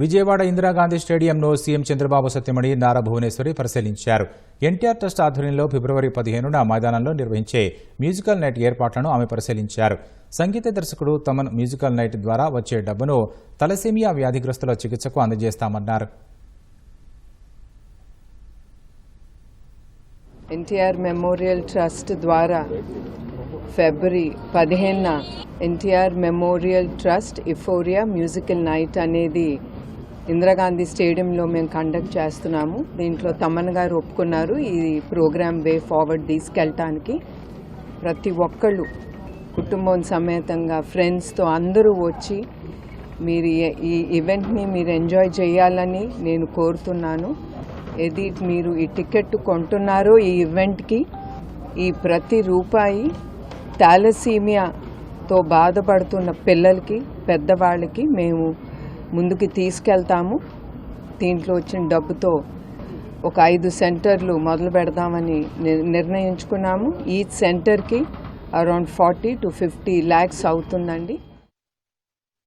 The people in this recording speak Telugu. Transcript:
విజయవాడ ఇందిరాగాంధీ స్టేడియంలో సీఎం చంద్రబాబు సత్యమణి నారా భువనేశ్వరి పరిశీలించారు. ఎన్టీఆర్ ట్రస్ట్ ఆధ్వర్యంలో ఫిబ్రవరి పదిహేనున మైదానంలో నిర్వహించే మ్యూజికల్ నైట్ ఏర్పాట్లను ఆమె పరిశీలించారు. సంగీత దర్శకుడు తమన్ మ్యూజికల్ నైట్ ద్వారా వచ్చే డబ్బును తలసేమియా వ్యాధిగ్రస్తుల చికిత్సకు అందజేస్తామన్నారు. ఎన్టీఆర్ మెమోరియల్ ట్రస్ట్ ద్వారా ఫిబ్రవరి పదిహేనున NTR memorial trust euphoria musical night అనేది ఇందిరాగాంధీ స్టేడియంలో మేము కండక్ట్ చేస్తున్నాము. దీంట్లో తమ్మన్ గారు ఒప్పుకున్నారు ఈ ప్రోగ్రామ్ వే ఫార్వర్డ్ తీసుకెళ్ళటానికి ప్రతి ఒక్కళ్ళు కుటుంబం సమేతంగా ఫ్రెండ్స్తో అందరూ వచ్చి మీరు ఈ- ఈ ఈవెంట్ని మీరు ఎంజాయ్ చేయాలని నేను కోరుతున్నాను. ఏది మీరు ఈ టికెట్ కొంటున్నారో ఈ ఈవెంట్కి ఈ ప్రతి రూపాయి థాలసీమియాతో బాధపడుతున్న పిల్లలకి పెద్దవాళ్ళకి మేము ముందుకి తీసుకెళ్తాము. దీంట్లో వచ్చిన డబ్బుతో ఒక ఐదు సెంటర్లు మొదలు పెడదామని నిర్ణయించుకున్నాము. ఈ సెంటర్కి around forty to fifty lakhs అవుతుందండి.